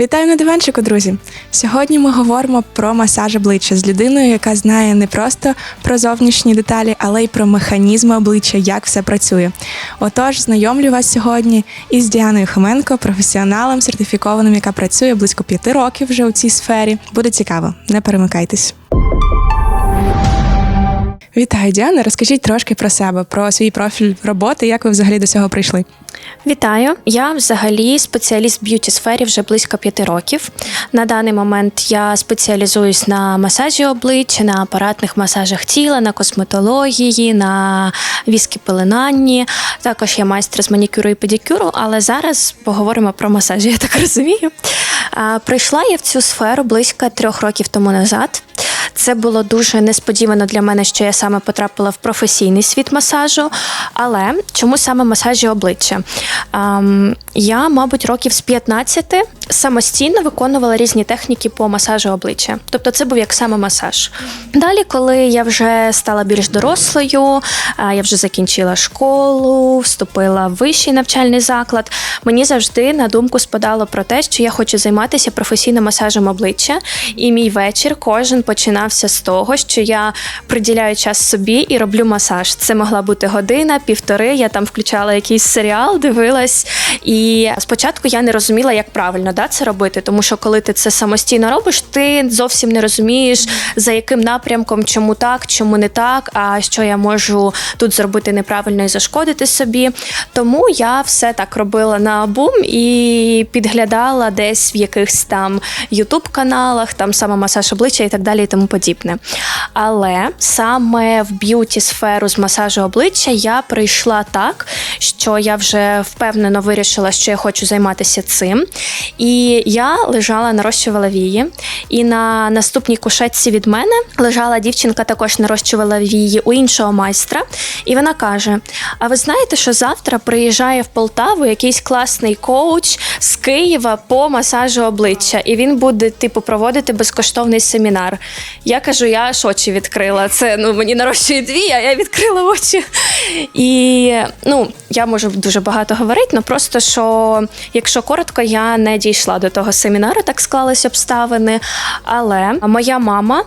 Вітаю на диванчику, друзі! Сьогодні ми говоримо про масаж обличчя з людиною, яка знає не просто про зовнішні деталі, але й про механізми обличчя, як все працює. Отож, знайомлю вас сьогодні із Діаною Хоменко, професіоналом, сертифікованим, яка працює близько п'яти років вже у цій сфері. Буде цікаво, не перемикайтесь. Вітаю, Діана. Розкажіть трошки про себе, про свій профіль роботи, як ви взагалі до цього прийшли. Вітаю! Я взагалі спеціаліст в б'юті сфері вже близько п'яти років. На даний момент я спеціалізуюсь на масажі обличчя, на апаратних масажах тіла, на косметології, на віскі пеленанні. Також я майстер з манікюру і педикюру, але зараз поговоримо про масажі, я так розумію. Прийшла я в цю сферу близько трьох років тому назад. Це було дуже несподівано для мене, що я саме потрапила в професійний світ масажу. Але чому саме масажі обличчя? Ем, я, мабуть, років з 15 самостійно виконувала різні техніки по масажу обличчя. Тобто це був як саме масаж. Далі, коли я вже стала більш дорослою, а, я вже закінчила школу, вступила в вищий навчальний заклад. Мені завжди на думку спадало про те, що я хочу займатися професійним масажем обличчя. І мій вечір кожен починався з того, що я приділяю час собі і роблю масаж. Це могла бути година, півтори. Я там включала якийсь серіал, дивилась. І спочатку я не розуміла, як правильно да, це робити, тому що коли ти це самостійно робиш, ти зовсім не розумієш, за яким напрямком, чому так, чому не так, а що я можу тут зробити неправильно і зашкодити собі. Тому я все так робила на бум і підглядала десь в якихось там ютуб-каналах, там саме масаж обличчя і так далі, і тому подібне. Але саме в б'юті сферу з масажу обличчя я прийшла так, що я вже впевнено вирішила, що я хочу займатися цим. І я лежала, нарощувала вії. І на наступній кушетці від мене лежала дівчинка, також нарощувала вії у іншого майстра. І вона каже: А ви знаєте, що завтра приїжджає в Полтаву якийсь класний коуч з Києва по масажу обличчя, і він буде, типу, проводити безкоштовний семінар. Я кажу, я аж очі відкрила. Це ну мені нарощує дві, а я відкрила очі. І ну, я можу дуже багато говорити, але просто що, якщо коротко, я не дійшла до того семінару, так склались обставини. Але моя мама,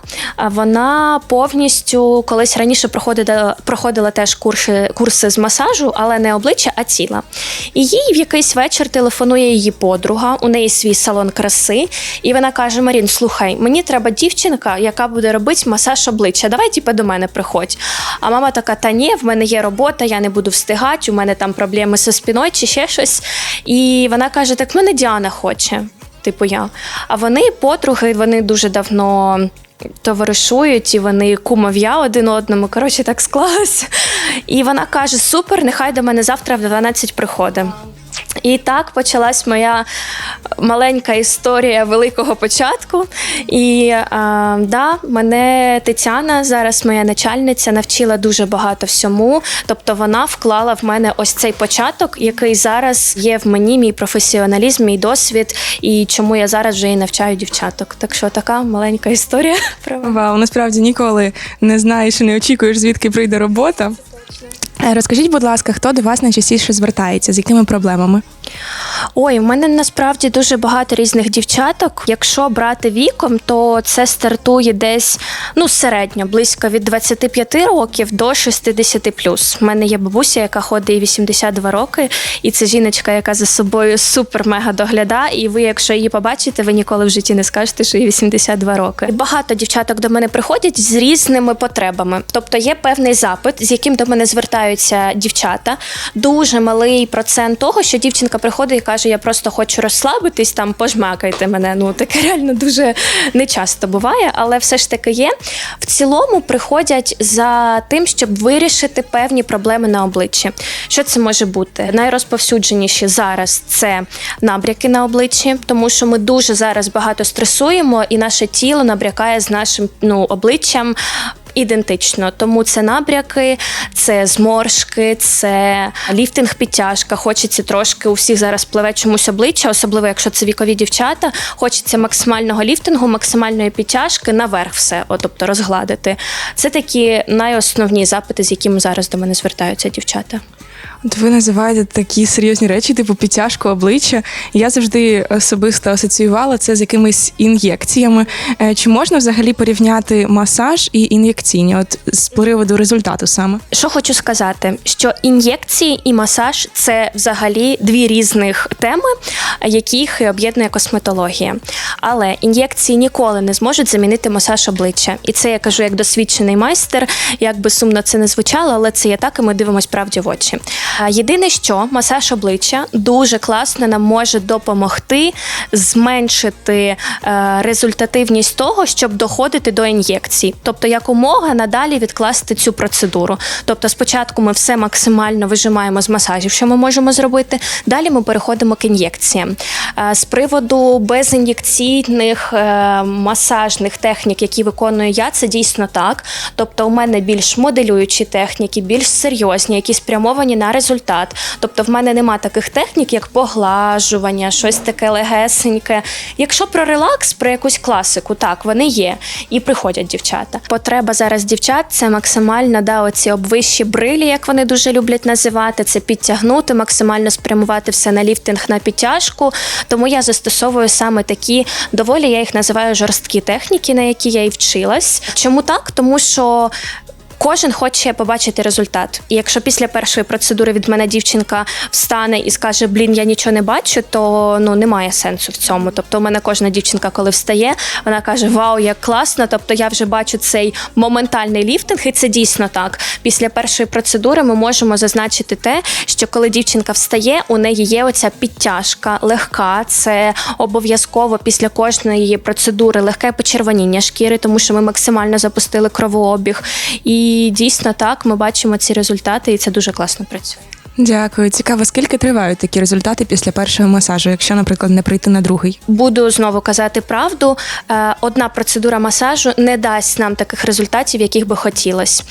вона повністю колись раніше проходила, проходила теж курси, курси з масажу, але не обличчя, а тіла. І їй в якийсь вечір телефонує її подруга, у неї свій салон краси, і вона каже: Марін, слухай, мені треба дівчинка, яка буде робити масаж обличчя. Давай, типу, до мене приходь. А мама така: та ні, в мене є робота, я не буду встигати, у мене там проблеми зі спиною чи ще щось. І вона каже: Так мене Діана хоче, типу я. А вони подруги, вони дуже давно. Товаришують і вони кумов'я один одному. Коротше, так склалося. І вона каже: Супер, нехай до мене завтра в 12 приходить. І так почалась моя маленька історія великого початку. І а, да, мене Тетяна, зараз моя начальниця, навчила дуже багато всьому. Тобто вона вклала в мене ось цей початок, який зараз є в мені, мій професіоналізм, мій досвід, і чому я зараз вже і навчаю дівчаток. Так що така маленька історія. Вау, насправді ніколи не знаєш і не очікуєш, звідки прийде робота. Е, Розкажіть, будь ласка, хто до вас найчастіше звертається, з якими проблемами? Ой, в мене насправді дуже багато різних дівчаток. Якщо брати віком, то це стартує десь ну середньо, близько від 25 років до 60 плюс. У мене є бабуся, яка ходить 82 роки, і це жіночка, яка за собою супер-мега доглядає. І ви, якщо її побачите, ви ніколи в житті не скажете, що їй 82 роки. Багато дівчаток до мене приходять з різними потребами. Тобто є певний запит, з яким до мене звертаються дівчата. Дуже малий процент того, що дівчинка приходить і каже: Я просто хочу розслабитись, там пожмакайте мене. Ну таке реально дуже нечасто буває, але все ж таки є. В цілому приходять за тим, щоб вирішити певні проблеми на обличчі. Що це може бути? Найрозповсюдженіші зараз це набряки на обличчі, тому що ми дуже зараз багато стресуємо, і наше тіло набрякає з нашим ну, обличчям ідентично. Тому це набряки, це зморшки, це ліфтинг підтяжка. Хочеться трошки у всіх зараз пливе чомусь обличчя, особливо якщо це вікові дівчата. Хочеться максимального ліфтингу, максимальної підтяжки наверх все, от, тобто розгладити. Це такі найосновні запити, з якими зараз до мене звертаються дівчата. Ви називаєте такі серйозні речі, типу підтяжку обличчя. Я завжди особисто асоціювала це з якимись ін'єкціями. Е, Чи можна взагалі порівняти масаж і ін'єкційні? От з приводу результату саме? Що хочу сказати, що ін'єкції і масаж це взагалі дві різних теми, яких об'єднує косметологія. Але ін'єкції ніколи не зможуть замінити масаж обличчя. І це я кажу як досвідчений майстер, як би сумно це не звучало, але це є так, і ми дивимося правді в очі. Єдине, що масаж обличчя дуже класно нам може допомогти зменшити е, результативність того, щоб доходити до ін'єкцій, тобто якомога надалі відкласти цю процедуру. Тобто, спочатку ми все максимально вижимаємо з масажів, що ми можемо зробити. Далі ми переходимо к ін'єкціям. З приводу безін'єкційних е, масажних технік, які виконую я, це дійсно так. Тобто, у мене більш моделюючі техніки, більш серйозні, які спрямовані на результат. Тобто, в мене нема таких технік, як поглажування, щось таке легесеньке. Якщо про релакс, про якусь класику, так вони є і приходять дівчата. Потреба зараз дівчат це максимально да, оці обвищі брилі, як вони дуже люблять називати. Це підтягнути, максимально спрямувати все на ліфтинг на підтяжку. Тому я застосовую саме такі доволі, я їх називаю жорсткі техніки, на які я і вчилась. Чому так? Тому що. Кожен хоче побачити результат. І якщо після першої процедури від мене дівчинка встане і скаже: Блін, я нічого не бачу, то ну немає сенсу в цьому. Тобто, у мене кожна дівчинка, коли встає, вона каже: Вау, як класно! Тобто я вже бачу цей моментальний ліфтинг, і це дійсно так. Після першої процедури ми можемо зазначити те, що коли дівчинка встає, у неї є оця підтяжка легка. Це обов'язково після кожної процедури легке почервоніння шкіри, тому що ми максимально запустили кровообіг. І дійсно так ми бачимо ці результати, і це дуже класно працює. Дякую. Цікаво, скільки тривають такі результати після першого масажу, якщо, наприклад, не прийти на другий? Буду знову казати правду. Е, Одна процедура масажу не дасть нам таких результатів, яких би хотілося.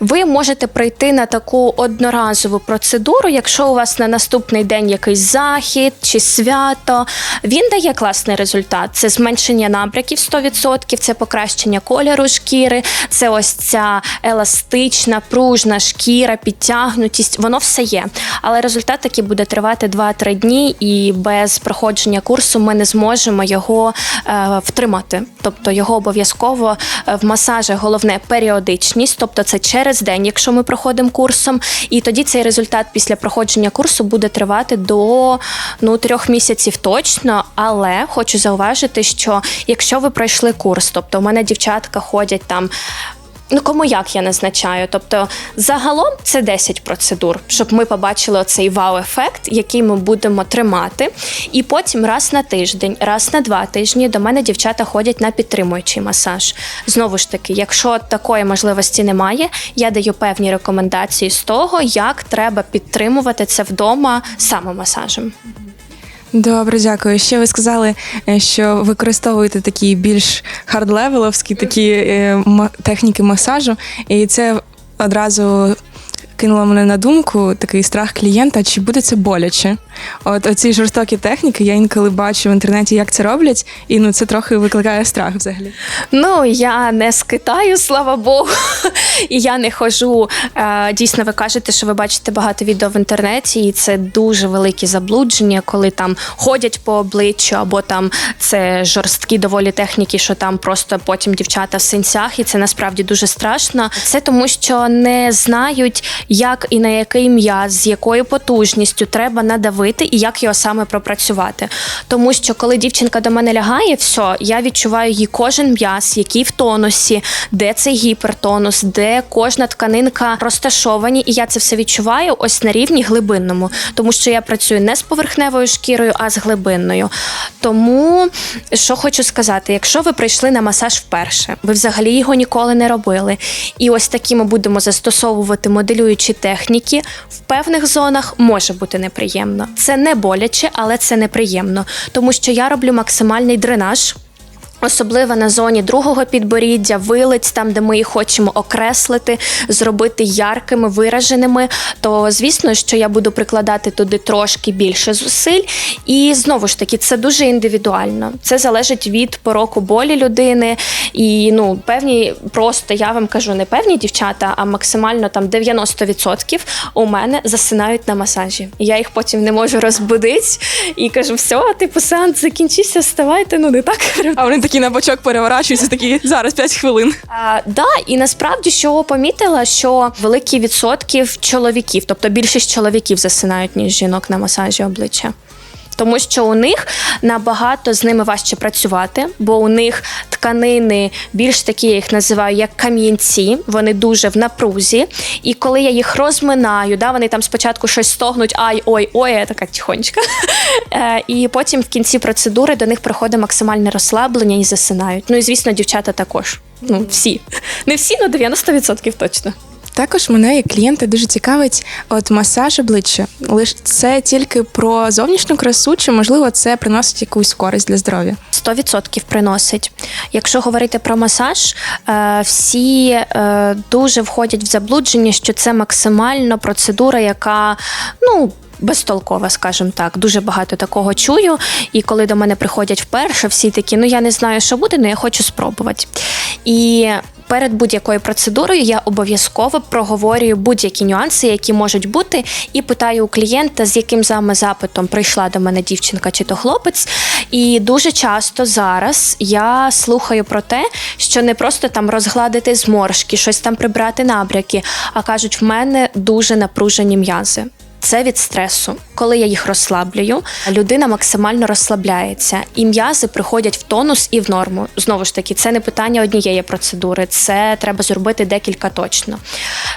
Ви можете прийти на таку одноразову процедуру, якщо у вас на наступний день якийсь захід чи свято. Він дає класний результат. Це зменшення набряків 100%, це покращення кольору шкіри, це ось ця еластична, пружна шкіра, підтягнутість. Воно все є. Але результат такий буде тривати 2-3 дні, і без проходження курсу ми не зможемо його е, втримати. Тобто його обов'язково е, в масажах головне періодичність, тобто це через день, якщо ми проходимо курсом. І тоді цей результат після проходження курсу буде тривати до ну, трьох місяців точно. Але хочу зауважити, що якщо ви пройшли курс, тобто у мене дівчатка ходять там. Ну, кому як я назначаю? Тобто, загалом це 10 процедур, щоб ми побачили оцей вау-ефект, який ми будемо тримати. І потім раз на тиждень, раз на два тижні до мене дівчата ходять на підтримуючий масаж. Знову ж таки, якщо такої можливості немає, я даю певні рекомендації з того, як треба підтримувати це вдома самомасажем. Добре, дякую. Ще ви сказали, е, що використовуєте такі більш хардлевеловські такі е, техніки масажу, і це одразу кинуло мене на думку такий страх клієнта, чи буде це боляче. От оці жорстокі техніки, я інколи бачу в інтернеті, як це роблять, і ну це трохи викликає страх взагалі. Ну, я не з Китаю, слава Богу. І я не хожу. Е, Дійсно, ви кажете, що ви бачите багато відео в інтернеті, і це дуже великі заблудження, коли там ходять по обличчю, або там це жорсткі доволі техніки, що там просто потім дівчата в синцях, і це насправді дуже страшно. Це тому, що не знають, як і на який м'яз, з якою потужністю треба надавити і як його саме пропрацювати. Тому що коли дівчинка до мене лягає, все, я відчуваю її кожен м'яз, який в тонусі, де цей гіпертонус, де кожна тканинка розташовані, і я це все відчуваю ось на рівні глибинному, тому що я працюю не з поверхневою шкірою, а з глибинною. Тому що хочу сказати, якщо ви прийшли на масаж вперше, ви взагалі його ніколи не робили, і ось такі ми будемо застосовувати моделюючі техніки, в певних зонах може бути неприємно. Це не боляче, але це неприємно, тому що я роблю максимальний дренаж. Особливо на зоні другого підборіддя, вилиць, там, де ми їх хочемо окреслити, зробити яркими, вираженими, то звісно, що я буду прикладати туди трошки більше зусиль. І знову ж таки, це дуже індивідуально. Це залежить від пороку болі людини. І ну, певні, просто я вам кажу, не певні дівчата, а максимально там 90% у мене засинають на масажі. Я їх потім не можу розбудити і кажу: все, типу, сеанс закінчився, вставайте, ну не так. А вони такі на бочок переворачуються, такі зараз 5 хвилин. А, да, і насправді що помітила, що великий відсотків чоловіків, тобто більшість чоловіків засинають ніж жінок на масажі обличчя. Тому що у них набагато з ними важче працювати, бо у них тканини більш такі, я їх називаю, як кам'янці, вони дуже в напрузі. І коли я їх розминаю, да, вони там спочатку щось стогнуть, ай, ой, ой, я така тихонечка. Е, І потім в кінці процедури до них приходить максимальне розслаблення і засинають. Ну і звісно, дівчата також. Ну, всі. Не всі, але 90% точно. Також мене як клієнта дуже цікавить от масаж обличчя. Лише це тільки про зовнішню красу, чи можливо це приносить якусь користь для здоров'я? 100% приносить. Якщо говорити про масаж, е, всі е, дуже входять в заблудження, що це максимально процедура, яка ну. Безтолкова, скажімо так, дуже багато такого чую. І коли до мене приходять вперше, всі такі, ну я не знаю, що буде, але я хочу спробувати. І перед будь-якою процедурою я обов'язково проговорюю будь-які нюанси, які можуть бути, і питаю у клієнта, з яким саме запитом прийшла до мене дівчинка чи то хлопець. І дуже часто зараз я слухаю про те, що не просто там розгладити зморшки, щось там прибрати набряки, а кажуть, в мене дуже напружені м'язи. Це від стресу. Коли я їх розслаблюю, людина максимально розслабляється, і м'язи приходять в тонус і в норму. Знову ж таки, це не питання однієї процедури, це треба зробити декілька точно.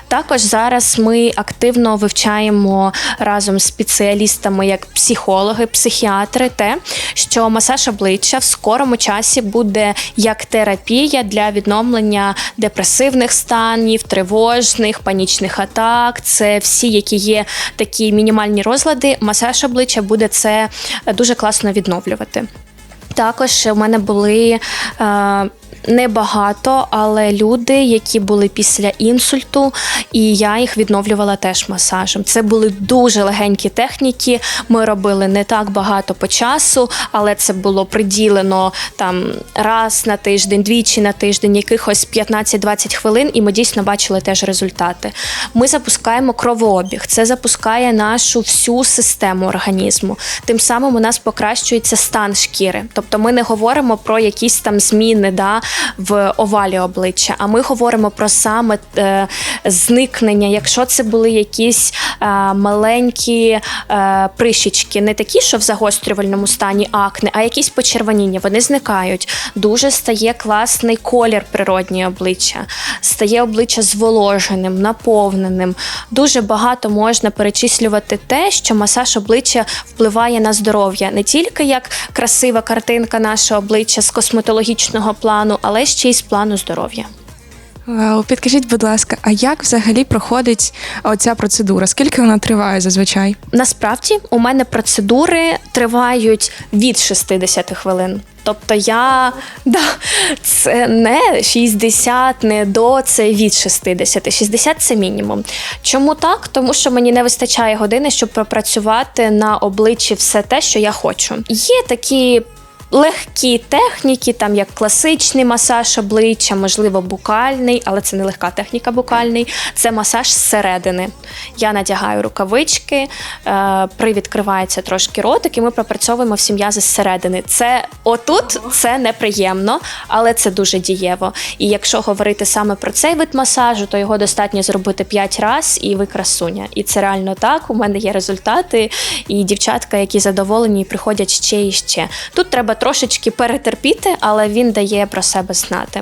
Також зараз ми активно вивчаємо разом з спеціалістами, як психологи, психіатри, те, що масаж обличчя в скорому часі буде як терапія для відновлення депресивних станів, тривожних, панічних атак. Це всі, які є такі мінімальні розлади, масаж обличчя буде це дуже класно відновлювати. Також у мене були е, небагато, але люди, які були після інсульту, і я їх відновлювала теж масажем. Це були дуже легенькі техніки. Ми робили не так багато по часу, але це було приділено там раз на тиждень, двічі на тиждень, якихось 15-20 хвилин, і ми дійсно бачили теж результати. Ми запускаємо кровообіг, це запускає нашу всю систему організму. Тим самим у нас покращується стан шкіри. Тобто ми не говоримо про якісь там зміни да, в овалі обличчя, а ми говоримо про саме е, зникнення, якщо це були якісь е, маленькі е, прищічки, не такі, що в загострювальному стані акне, а якісь почервоніння, вони зникають. Дуже стає класний колір природнього обличчя, стає обличчя зволоженим, наповненим. Дуже багато можна перечислювати те, що масаж обличчя впливає на здоров'я не тільки як красива картинка нашого обличчя з косметологічного плану, але ще й з плану здоров'я. Підкажіть, будь ласка, а як взагалі проходить оця процедура? Скільки вона триває зазвичай? Насправді у мене процедури тривають від 60 хвилин. Тобто я да, це не 60, не до, це від 60. 60 це мінімум. Чому так? Тому що мені не вистачає години, щоб пропрацювати на обличчі все те, що я хочу. Є такі. Легкі техніки, там як класичний масаж обличчя, можливо, букальний, але це не легка техніка букальний. Це масаж зсередини. Я надягаю рукавички, е, привідкривається трошки ротик, і ми пропрацьовуємо всі м'язи зсередини. Це отут це неприємно, але це дуже дієво. І якщо говорити саме про цей вид масажу, то його достатньо зробити 5 разів, і ви красуня. І це реально так. У мене є результати, і дівчатка, які задоволені, приходять ще і ще. Тут треба трошечки перетерпіти, але він дає про себе знати.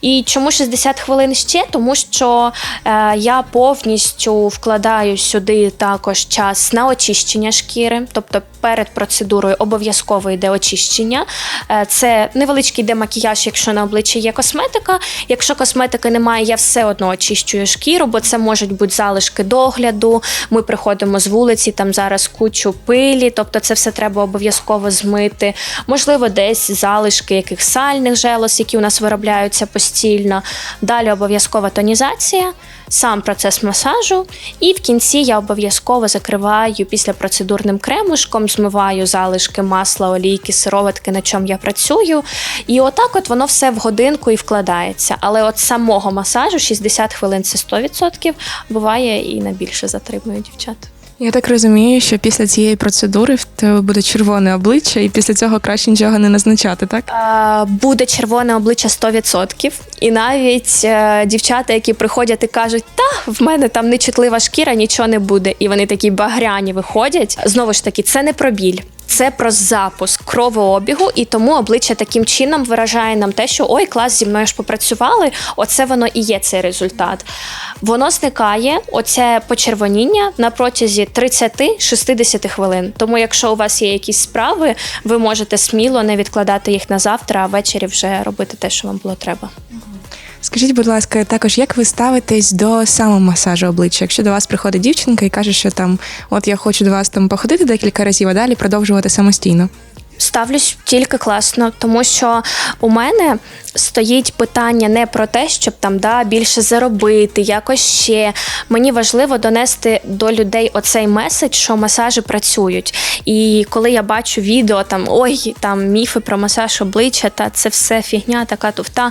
І чому 60 хвилин ще? Тому що е, я повністю вкладаю сюди також час на очищення шкіри, тобто перед процедурою обов'язково йде очищення. Е, це невеличкий демакіяж, якщо на обличчі є косметика. Якщо косметики немає, я все одно очищую шкіру, бо це можуть бути залишки догляду. Ми приходимо з вулиці, там зараз кучу пилі, тобто це все треба обов'язково змити. Можливо, можливо, десь залишки яких сальних желоз, які у нас виробляються постійно. Далі обов'язкова тонізація, сам процес масажу, і в кінці я обов'язково закриваю після процедурним кремушком, змиваю залишки масла, олійки, сироватки, на чому я працюю. І отак от воно все в годинку і вкладається. Але от самого масажу 60 хвилин це 100%, буває і на більше затримую дівчат. Я так розумію, що після цієї процедури в тебе буде червоне обличчя, і після цього краще нічого не назначати, так? Е, Буде червоне обличчя 100%. І навіть е, дівчата, які приходять і кажуть, та в мене там нечутлива шкіра, нічого не буде. І вони такі багряні виходять. Знову ж таки, це не про біль. Це про запуск кровообігу, і тому обличчя таким чином виражає нам те, що ой, клас зі мною ж попрацювали. Оце воно і є цей результат. Воно зникає, оце почервоніння на протязі 30-60 хвилин. Тому, якщо у вас є якісь справи, ви можете сміло не відкладати їх на завтра, а ввечері вже робити те, що вам було треба. Скажіть, будь ласка, також як ви ставитесь до самомасажу обличчя? Якщо до вас приходить дівчинка і каже, що там, от я хочу до вас там походити декілька разів, а далі продовжувати самостійно. Ставлюсь тільки класно, тому що у мене стоїть питання не про те, щоб там да, більше заробити, якось ще. Мені важливо донести до людей оцей меседж, що масажі працюють. І коли я бачу відео, там ой, там міфи про масаж обличчя, та це все фігня, така туфта.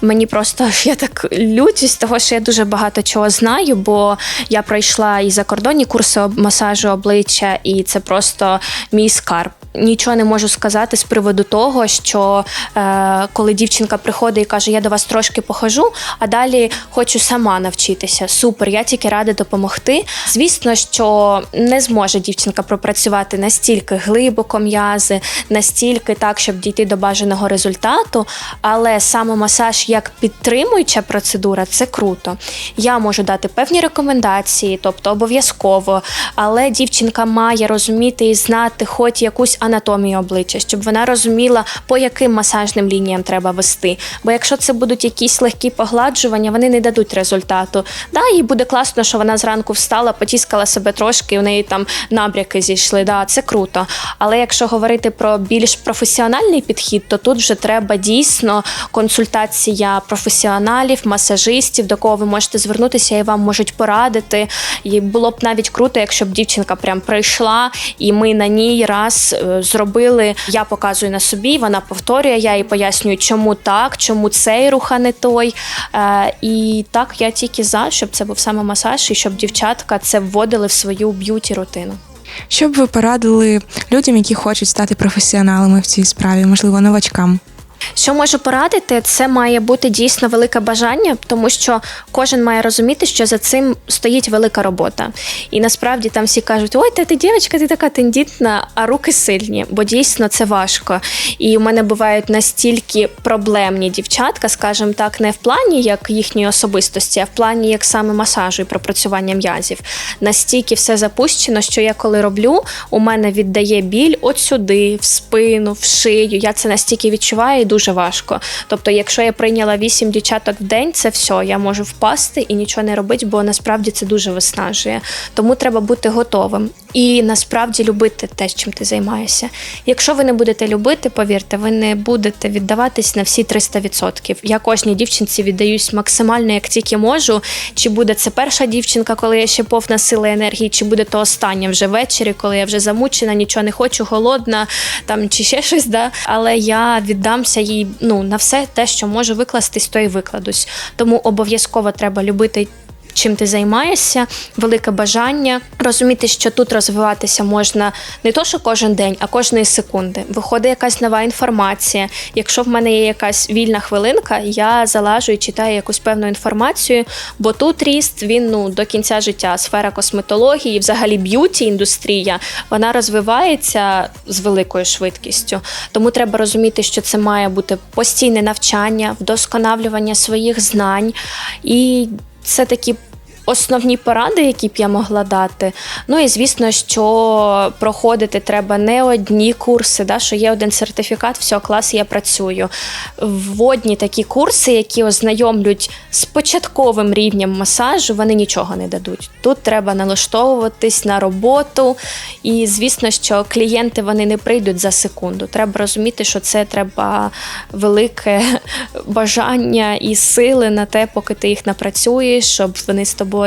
Мені просто я так лютість, того що я дуже багато чого знаю, бо я пройшла і закордонні курси масажу обличчя, і це просто мій скарб. Нічого не можу сказати з приводу того, що е, коли дівчинка приходить і каже, я до вас трошки похожу, а далі хочу сама навчитися. Супер, я тільки рада допомогти. Звісно, що не зможе дівчинка пропрацювати настільки глибоко м'язи, настільки так, щоб дійти до бажаного результату. Але самомасаж як підтримуюча процедура це круто. Я можу дати певні рекомендації, тобто обов'язково, але дівчинка має розуміти і знати хоч якусь анатомію обличчя, щоб вона розуміла, по яким масажним лініям треба вести. Бо якщо це будуть якісь легкі погладжування, вони не дадуть результату. Да, їй буде класно, що вона зранку встала, потіскала себе трошки, і у неї там набряки зійшли. Да, це круто. Але якщо говорити про більш професіональний підхід, то тут вже треба дійсно консультація професіоналів, масажистів, до кого ви можете звернутися і вам можуть порадити. І було б навіть круто, якщо б дівчинка прям прийшла, і ми на ній раз е, зробили. Я показую на собі, вона повторює, я їй пояснюю, чому так, чому цей рух, а не той. Е, і так я тільки за, щоб це був саме масаж, і щоб дівчатка це вводили в свою б'юті рутину. Що б ви порадили людям, які хочуть стати професіоналами в цій справі, можливо, новачкам? Що можу порадити, це має бути дійсно велике бажання, тому що кожен має розуміти, що за цим стоїть велика робота. І насправді там всі кажуть: ой, та ти дівчинка, ти така тендітна, а руки сильні, бо дійсно це важко. І у мене бувають настільки проблемні дівчатка, скажімо так, не в плані як їхньої особистості, а в плані як саме масажу і пропрацювання м'язів. Настільки все запущено, що я коли роблю, у мене віддає біль от сюди, в спину, в шию. Я це настільки відчуваю дуже важко. Тобто, якщо я прийняла 8 дівчаток в день, це все, я можу впасти і нічого не робити, бо насправді це дуже виснажує. Тому треба бути готовим і насправді любити те, чим ти займаєшся. Якщо ви не будете любити, повірте, ви не будете віддаватись на всі 300%. Я кожній дівчинці віддаюсь максимально, як тільки можу. Чи буде це перша дівчинка, коли я ще повна сили енергії, чи буде то остання вже ввечері, коли я вже замучена, нічого не хочу, голодна там чи ще щось. Да? Але я віддамся їй ну, на все те, що може викластись, то й викладусь. Тому обов'язково треба любити. Чим ти займаєшся, велике бажання розуміти, що тут розвиватися можна не то, що кожен день, а кожної секунди. Виходить якась нова інформація. Якщо в мене є якась вільна хвилинка, я залажу і читаю якусь певну інформацію, бо тут ріст він ну до кінця життя. Сфера косметології, взагалі б'юті індустрія, вона розвивається з великою швидкістю. Тому треба розуміти, що це має бути постійне навчання, вдосконалювання своїх знань і це такі основні поради, які б я могла дати. Ну і звісно, що проходити треба не одні курси, да, що є один сертифікат, все, клас, я працюю. Вводні такі курси, які ознайомлюють з початковим рівнем масажу, вони нічого не дадуть. Тут треба налаштовуватись на роботу. І звісно, що клієнти вони не прийдуть за секунду. Треба розуміти, що це треба велике бажання і сили на те, поки ти їх напрацюєш, щоб вони з тобою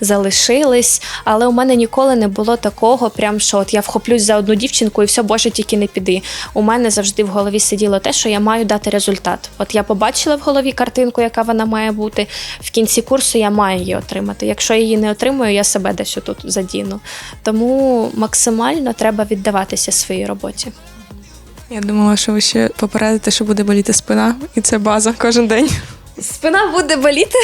залишились. Але у мене ніколи не було такого, прям що от я вхоплюсь за одну дівчинку і все, боже, тільки не піди. У мене завжди в голові сиділо те, що я маю дати результат. От я побачила в голові картинку, яка вона має бути. В кінці курсу я маю її отримати. Якщо я її не отримую, я себе десь тут задіну. Тому максимально треба віддаватися своїй роботі. Я думала, що ви ще попередите, що буде боліти спина, і це база кожен день. Спина буде боліти,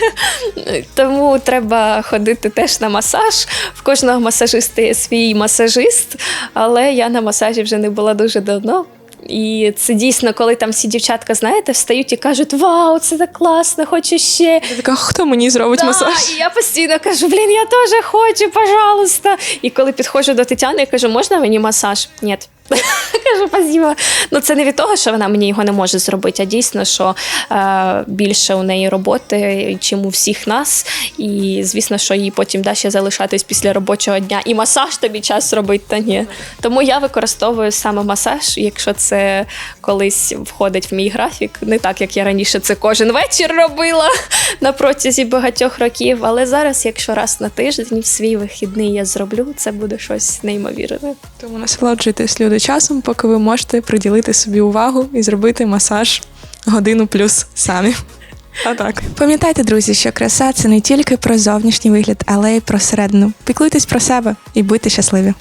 тому треба ходити теж на масаж. В кожного масажиста є свій масажист, але я на масажі вже не була дуже давно. І це дійсно, коли там всі дівчатка, знаєте, встають і кажуть: Вау, це так класно, хочу ще. Я така, хто мені зробить Да, масаж? І я постійно кажу: блін, я теж хочу, пожалуйста. І коли підходжу до Тетяни, я кажу, можна мені масаж? Ні. Кажу, спасибо. Ну це не від того, що вона мені його не може зробити, а дійсно, що е, більше у неї роботи, чим у всіх нас. І звісно, що їй потім да, ще залишатись після робочого дня. І масаж тобі час робити, та ні. Тому я використовую саме масаж, якщо це колись входить в мій графік. Не так, як я раніше це кожен вечір робила на протязі багатьох років. Але зараз, якщо раз на тиждень в свій вихідний я зроблю, це буде щось неймовірне. Тому насолоджуйтесь люди часом, поки ви можете приділити собі увагу і зробити масаж годину плюс самі. А так. Пам'ятайте, друзі, що краса це не тільки про зовнішній вигляд, але й про середину. Піклуйтесь про себе і будьте щасливі.